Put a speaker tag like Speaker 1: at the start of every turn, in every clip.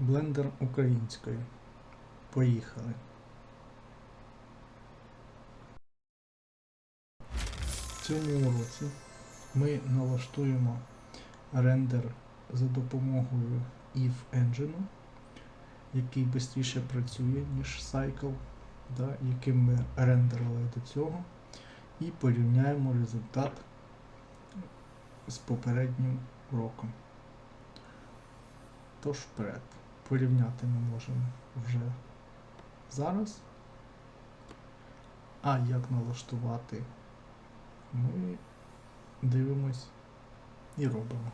Speaker 1: Блендер українською. Поїхали. В цьому уроці ми налаштуємо рендер за допомогою if Engine, який швидше працює, ніж Cycle, да, яким ми рендерили до цього, і порівняємо результат з попереднім уроком. Тож вперед. Порівняти ми можемо вже зараз. А як налаштувати, ми дивимось і робимо.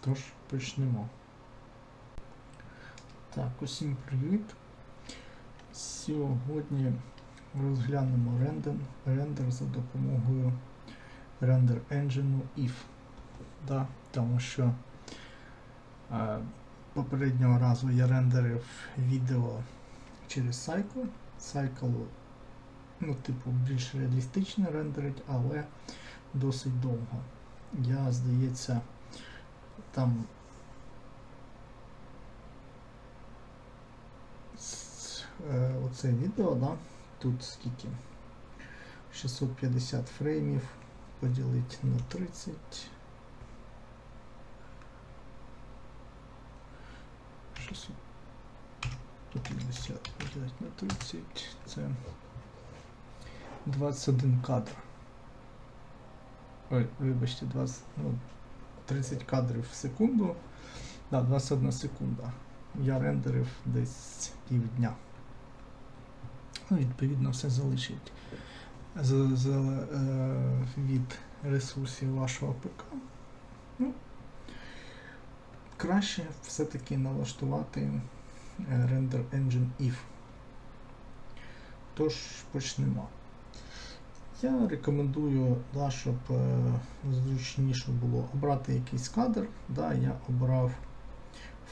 Speaker 1: Тож почнемо. Так, усім привіт. Сьогодні розглянемо рендер, рендер за допомогою рендер engine if. Да, тому що е, попереднього разу я рендерив відео через Cycle. Cycle, ну, типу, більш реалістично рендерить, але досить довго. Я, здається, там е, оце відео, да, тут скільки? 650 фреймів поділити на 30. 650 поділити на 30. Це 21 кадр. Ой, вибачте, 20, ну, 30 кадрів в секунду. Да, 21 секунда. Я рендерив десь півдня. Ну, відповідно, все залишить з, з, е, від ресурсів вашого ПК. Ну, краще все-таки налаштувати е, Render Engine If. Тож почнемо. Я рекомендую, да, щоб е, зручніше було обрати якийсь кадр. Да, я обрав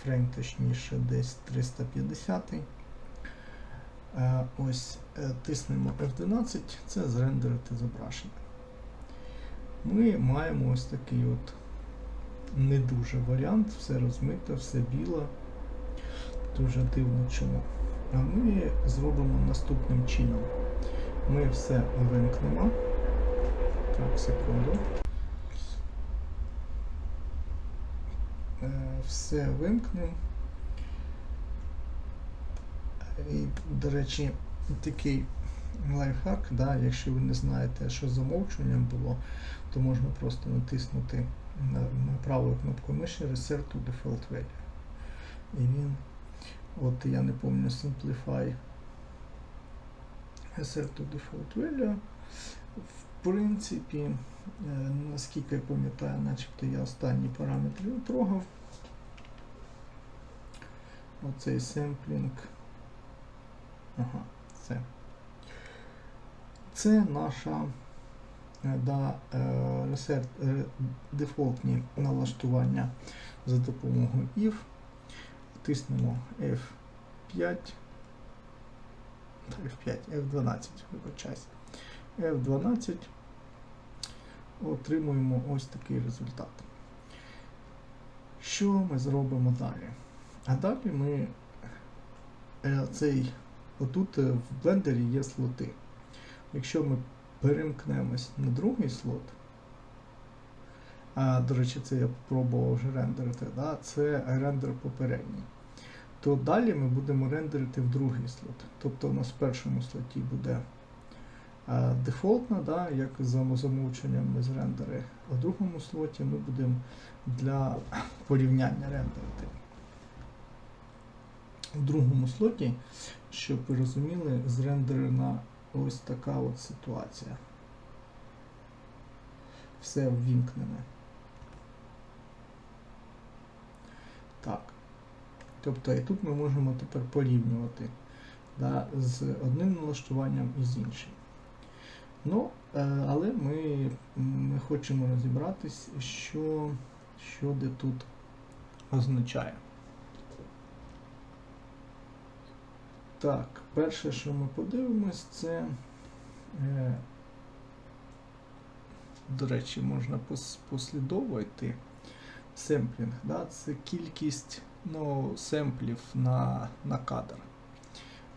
Speaker 1: фрейм, точніше, десь 350. Е, ось е, тиснемо F12, це зрендерити зображення. Ми маємо ось такий от не дуже варіант, все розмите, все біле. Дуже дивно чому. А ми зробимо наступним чином. Ми все вимкнемо. Так, секунду. Е, Все вимкнемо. І, до речі, такий лайфхак, да, якщо ви не знаєте, що замовчуванням було, то можна просто натиснути на, на праву кнопку миші Reset to Default Value. І він, от я не пам'ятаю, Simplify Reset to Default Value. В принципі, е, наскільки я пам'ятаю, начебто я останні параметри трогав. Оцей семплінг. Ага, це. Це наша е, да, е, ресет, е, дефолтні налаштування за допомогою if. Тиснемо F5. F5, F12, вибачайся. F12. Отримуємо ось такий результат. Що ми зробимо далі? А далі ми цей Отут е, в блендері є слоти. Якщо ми перемкнемось на другий слот, а, до речі, це я спробував вже рендерити, да, це рендер попередній, то далі ми будемо рендерити в другий слот. Тобто у нас в першому слоті буде а, дефолтна, да, як за замовченням ми зрендери, а в другому слоті ми будемо для порівняння рендерити. У другому слоті, щоб ви розуміли, зрендерена ось така от ситуація. Все ввімкнене. Так. Тобто і тут ми можемо тепер порівнювати да, з одним налаштуванням і з іншим. Ну, е, але ми, ми хочемо розібратись, що, що де тут означає. Так, перше, що ми подивимось, це е, до речі, можна пос- послідовно йти. Семплінг, да, це кількість ну, семплів на, на кадр.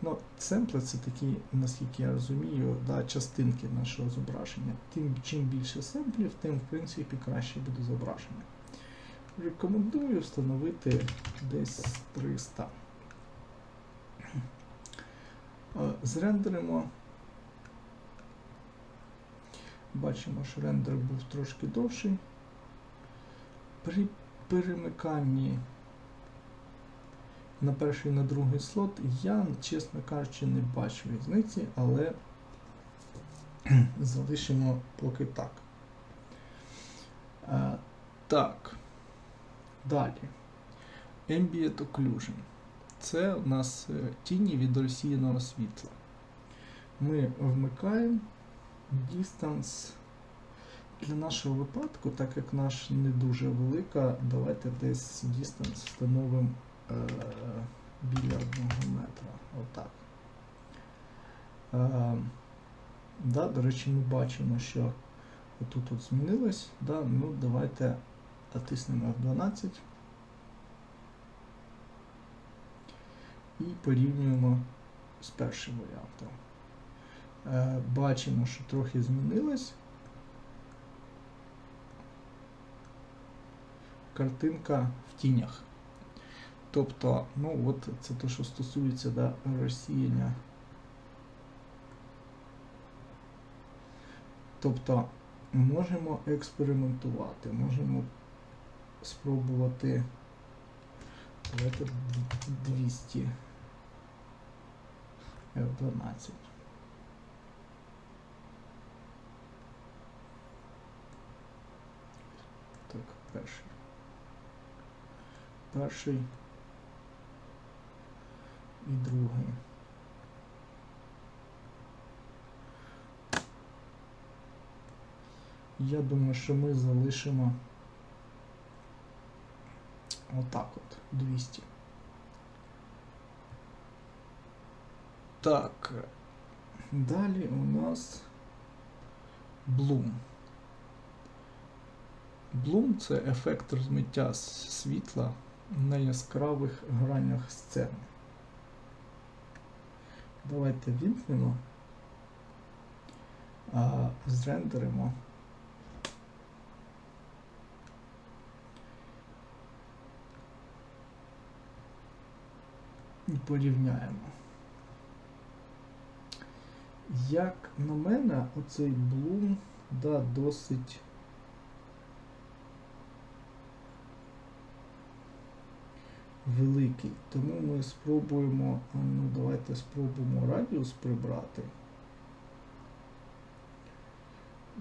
Speaker 1: Ну, семпли це такі, наскільки я розумію, да, частинки нашого зображення. Тим, чим більше семплів, тим, в принципі, краще буде зображення. Рекомендую встановити десь 300. Е, Зрендеримо. Бачимо, що рендер був трошки довший. При перемиканні на перший і на другий слот я, чесно кажучи, не бачу різниці, але залишимо поки так. Е, так. Далі. Ambient Occlusion. Це у нас е, тіні від розсіяного світла. Ми вмикаємо Distance. Для нашого випадку, так як наш не дуже велика, давайте десь distance встановимо е, біля одного метра. Отак. Е, да, до речі, ми бачимо, що отут от змінилось. Да, ну, давайте натиснемо F12 і порівнюємо з першим варіантом. Е, бачимо, що трохи змінилось. Картинка в тінях. Тобто, ну от це те, що стосується да, розсіяння. Тобто можемо експериментувати, можемо спробувати давайте 200 F12. Так, перший. Перший і другий. Я думаю, що ми залишимо отак от 200. Так. Далі у нас Bloom. Bloom це ефект розмиття світла на яскравих гранях сцени. Давайте вімкнемо, а, зрендеримо. І порівняємо. Як на мене, оцей Bloom да, досить великий. Тому ми спробуємо, ну давайте спробуємо радіус прибрати.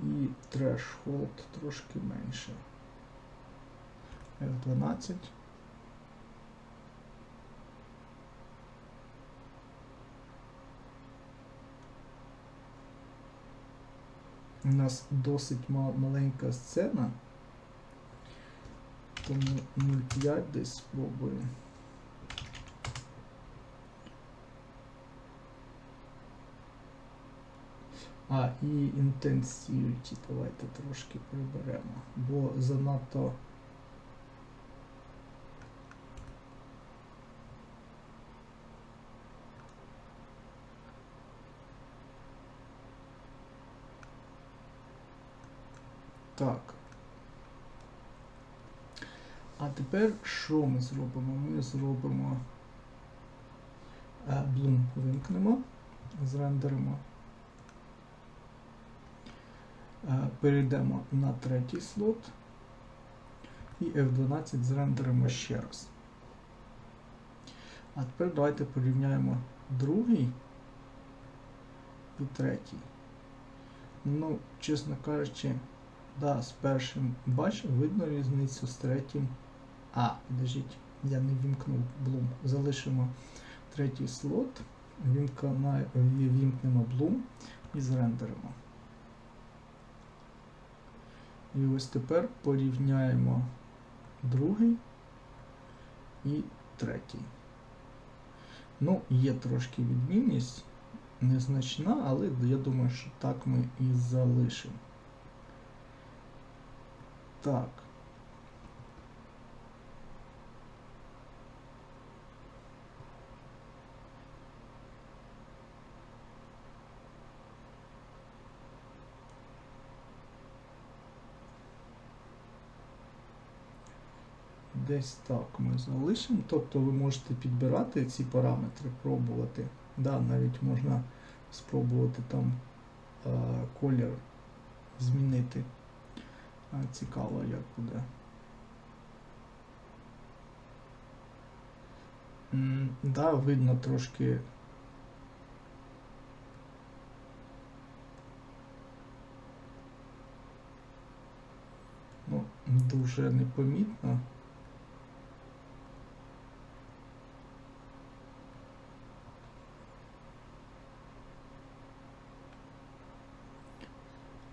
Speaker 1: І threshold трошки менше. F12. У нас досить ма- маленька сцена. Тому 0,5 десь спробуємо. А, і intensity давайте трошки приберемо, бо занадто. Так. А тепер що ми зробимо? Ми зробимо е, Bloom вимкнемо, зрендеримо. Е, Перейдемо на третій слот і F12 зрендеримо ще раз. А тепер давайте порівняємо другий і третій. Ну, чесно кажучи, да, з першим бач, видно різницю з третім. А, подождіть, я не вімкнув Bloom. Залишимо третій слот, вімкнемо Bloom і зрендеримо. І ось тепер порівняємо другий і третій. Ну, є трошки відмінність, незначна, але я думаю, що так ми і залишимо. Так. Десь так ми залишимо. Тобто ви можете підбирати ці параметри, пробувати. Да, навіть можна спробувати там е, колір змінити. Цікаво, як буде. Да, видно трошки. Ну, дуже непомітно.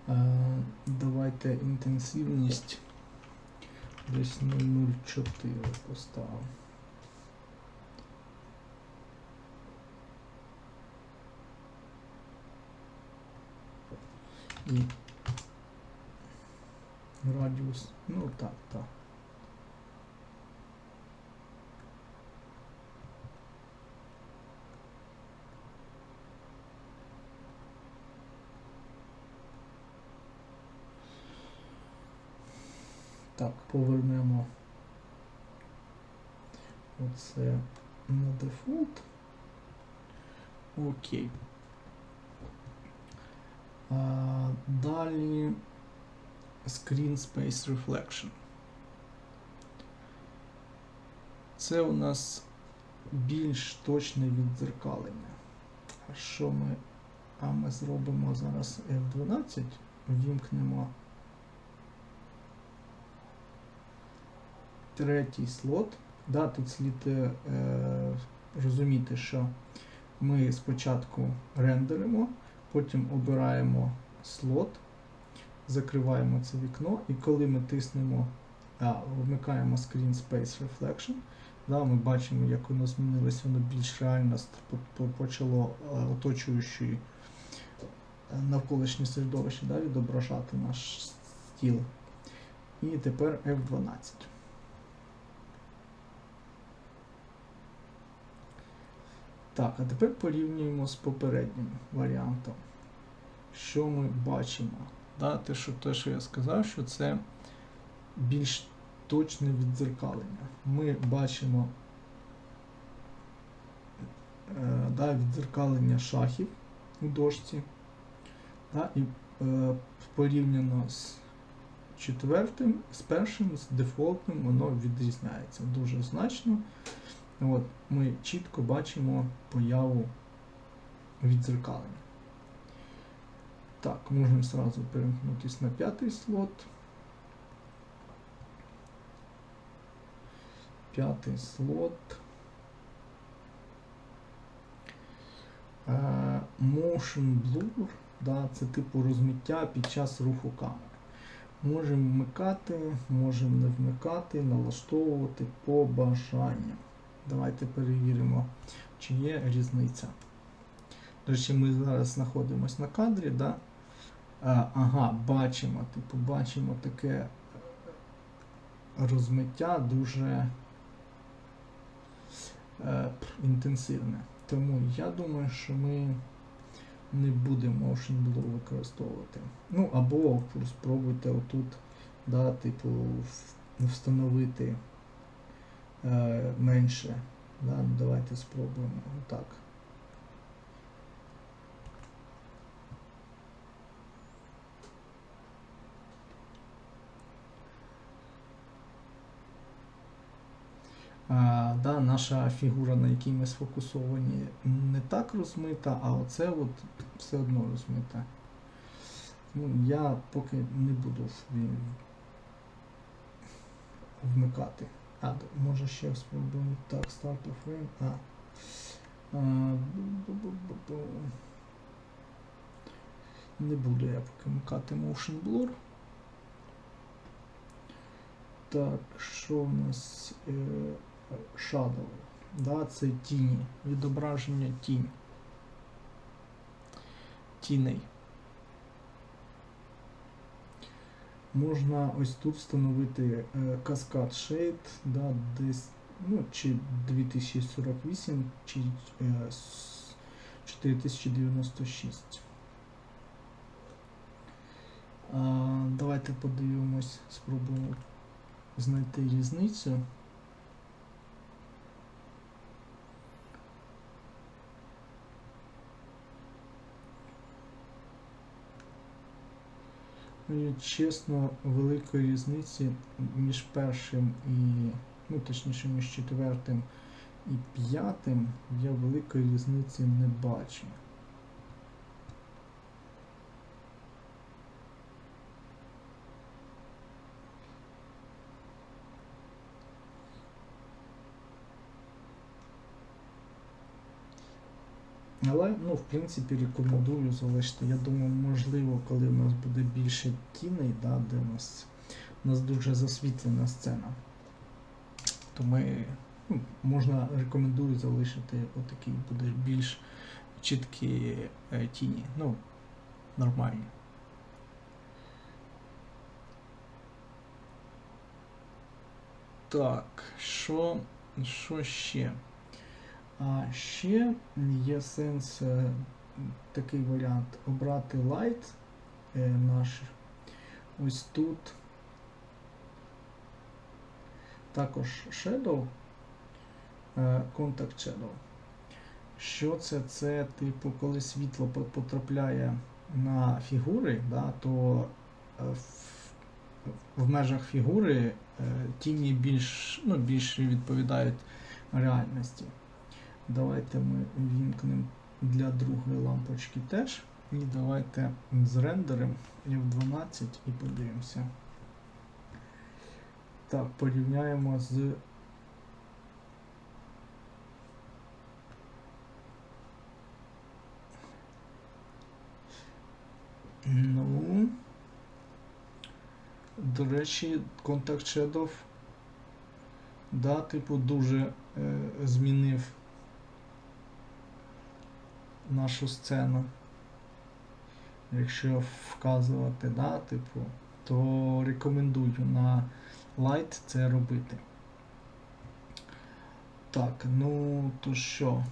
Speaker 1: Е, Давайте інтенсивність десь 0,04 поставив. І радіус, ну так, так. Так, повернемо оце на дефолт. Окей. А, далі Screen Space Reflection. Це у нас більш точне віддзеркалення. А що ми? А ми зробимо зараз F12, ввімкнемо третій слот. Да, тут слід е, розуміти, що ми спочатку рендеримо, потім обираємо слот, закриваємо це вікно, і коли ми тиснемо, а, вмикаємо Screen Space Reflection, да, ми бачимо, як воно змінилося, воно більш реально почало е, оточуючи е, навколишнє середовище да, відображати наш стіл. І тепер F12. Так, а тепер порівнюємо з попереднім варіантом. Що ми бачимо? Да, те, що, те, що я сказав, що це більш точне віддзеркалення. Ми бачимо е, да, віддзеркалення шахів у дошці. Да, і е, порівняно з четвертим, з першим, з дефолтним, воно відрізняється дуже значно. От, ми чітко бачимо появу віддзеркалення. Так, можемо зразу перемкнутися на п'ятий слот. П'ятий слот. Е, Motion blur, да, це типу розмиття під час руху камери. Можемо вмикати, можемо не вмикати, налаштовувати по бажанню. Давайте перевіримо, чи є різниця. До речі, ми зараз знаходимося на кадрі, да? А, ага, бачимо, типу, бачимо таке розмиття дуже е, інтенсивне. Тому я думаю, що ми не будемо Motion Blur використовувати. Ну, або спробуйте отут, да, типу, встановити е, менше. Да? Ну, давайте спробуємо так. А, да, наша фігура, на якій ми сфокусовані, не так розмита, а оце от все одно розмите. Ну, я поки не буду вмикати. А, може ще спробуємо. Так, start of frame. А. Не буду я поки вмикати Motion Blur. Так, що у нас е, Shadow? Да, це тіні. Відображення тінь. Тіней. Можна ось тут встановити е, каскад Shade, да, десь, ну, чи 2048, чи е, 4096. Давайте подивимось, спробуємо знайти різницю. Чесно, великої різниці між першим і, ну точніше, між четвертим і п'ятим я великої різниці не бачу. Але, ну, в принципі, рекомендую залишити. Я думаю, можливо, коли в нас буде більше тіней, да, де у нас, у нас дуже засвітлена сцена, то ми ну, можна рекомендую залишити отакі буде більш чіткі е, тіні. Ну, нормальні. Так, що, що ще? А ще є сенс е, такий варіант обрати light е, наш. Ось тут також shadow, е, contact shadow. Що це? Це, типу, коли світло потрапляє на фігури, да, то в, межах фігури тіні більш, ну, більше відповідають реальності. Давайте ми вімкнемо для другої лампочки теж. І давайте зрендеримо F12 і подивимося. Так, порівняємо з. Ну. До речі, Contact Shadow. Да, типу, дуже е, змінив нашу сцену. Якщо вказувати, да, типу, то рекомендую на Light це робити. Так, ну то що?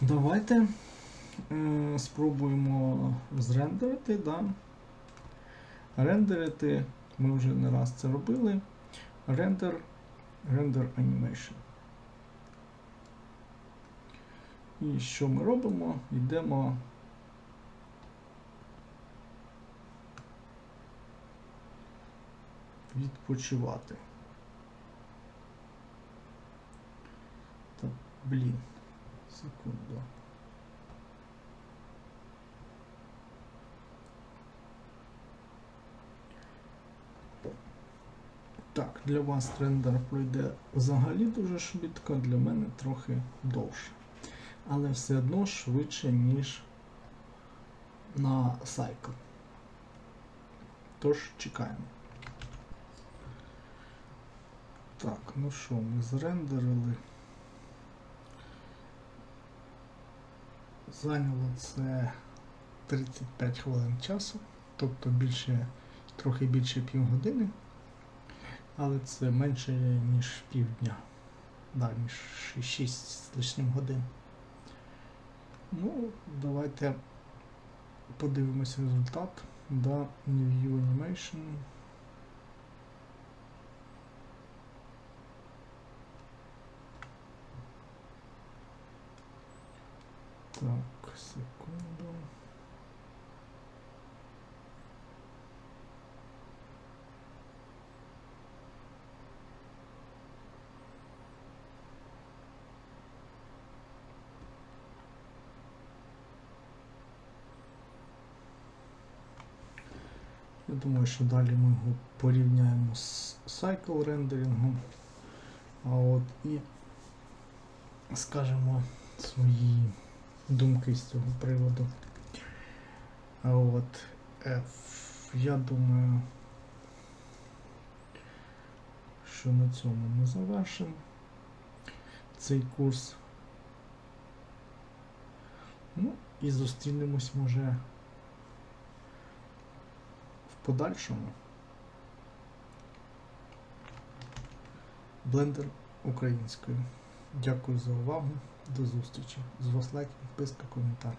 Speaker 1: Давайте е, спробуємо зрендерити, да. Рендерити, ми вже не раз це робили. Render, Render Animation. І що ми робимо? Йдемо відпочивати. Так, блін, секунду. Так, для вас рендер пройде взагалі дуже швидко, для мене трохи довше. Але все одно швидше, ніж на Cycle. Тож чекаємо. Так, ну що, ми зрендерили. Зайняло це 35 хвилин часу, тобто більше, трохи більше півгодини. Але це менше, ніж півдня. Да, ніж 6 з лишнім годин. Ну, давайте подивимося результат. Да, New Animation. Так, секунду. Я думаю, що далі ми його порівняємо з cycle рендерингом. А от і скажемо свої думки з цього приводу. А от е, я думаю, що на цьому ми завершимо цей курс. Ну і зустрінемось може подальшому. Блендер українською. Дякую за увагу. До зустрічі. З вас лайк, підписка, коментар.